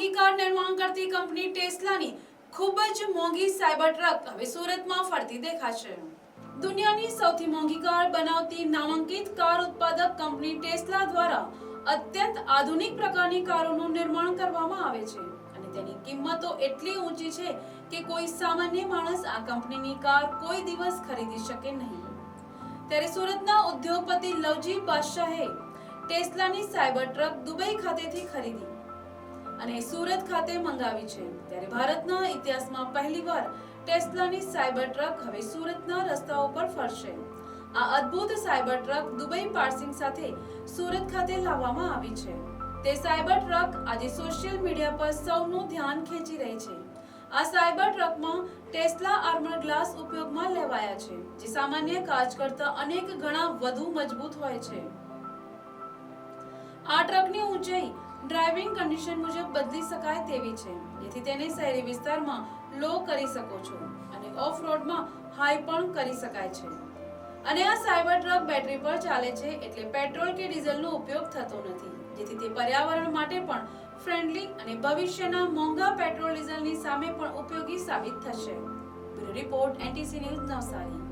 મોંઘી કાર નિર્માણ કરતી કંપની ટેસ્લાની ખૂબ જ મોંઘી સાયબર ટ્રક હવે સુરતમાં ફરતી દેખાશે. દુનિયાની સૌથી મોંઘી કાર બનાવતી નામાંકિત કાર ઉત્પાદક કંપની ટેસ્લા દ્વારા અત્યંત આધુનિક પ્રકારની કારોનું નિર્માણ કરવામાં આવે છે અને તેની કિંમતો એટલી ઊંચી છે કે કોઈ સામાન્ય માણસ આ કંપનીની કાર કોઈ દિવસ ખરીદી શકે નહીં. ત્યારે સુરતના ઉદ્યોગપતિ લવજી બાદશાહે ટેસ્લાની સાયબર ટ્રક દુબઈ ખાતેથી ખરીદી. અને સુરત ખાતે મંગાવી છે. ત્યારે ભારતના ઇતિહાસમાં પહેલીવાર ટેસ્લાની સાયબર ટ્રક હવે સુરતના રસ્તાઓ પર ફરશે. આ અદ્ભુત સાયબર ટ્રક દુબઈ પાર્સિંગ સાથે સુરત ખાતે લાવવામાં આવી છે. તે સાયબર ટ્રક આજે સોશિયલ મીડિયા પર સૌનું ધ્યાન ખેંચી રહી છે. આ સાયબર ટ્રકમાં ટેસ્લા આર્મર ગ્લાસ ઉપયોગમાં લેવાયા છે, જે સામાન્ય કાચ કરતા અનેક ગણા વધુ મજબૂત હોય છે. આ ટ્રકની ઊંચાઈ ડ્રાઇવિંગ કન્ડિશન મુજબ બદલી શકાય તેવી છે. જેથી તેને શહેરી વિસ્તારમાં લો કરી શકો છો અને ઓફ રોડમાં હાઈ પણ કરી શકાય છે. અને આ સાયબર ટ્રક બેટરી પર ચાલે છે એટલે પેટ્રોલ કે ડીઝલનો ઉપયોગ થતો નથી. જેથી તે પર્યાવરણ માટે પણ ફ્રેન્ડલી અને ભવિષ્યના મોંઘા પેટ્રોલ ડીઝલની સામે પણ ઉપયોગી સાબિત થશે. Report NTC news Navsari.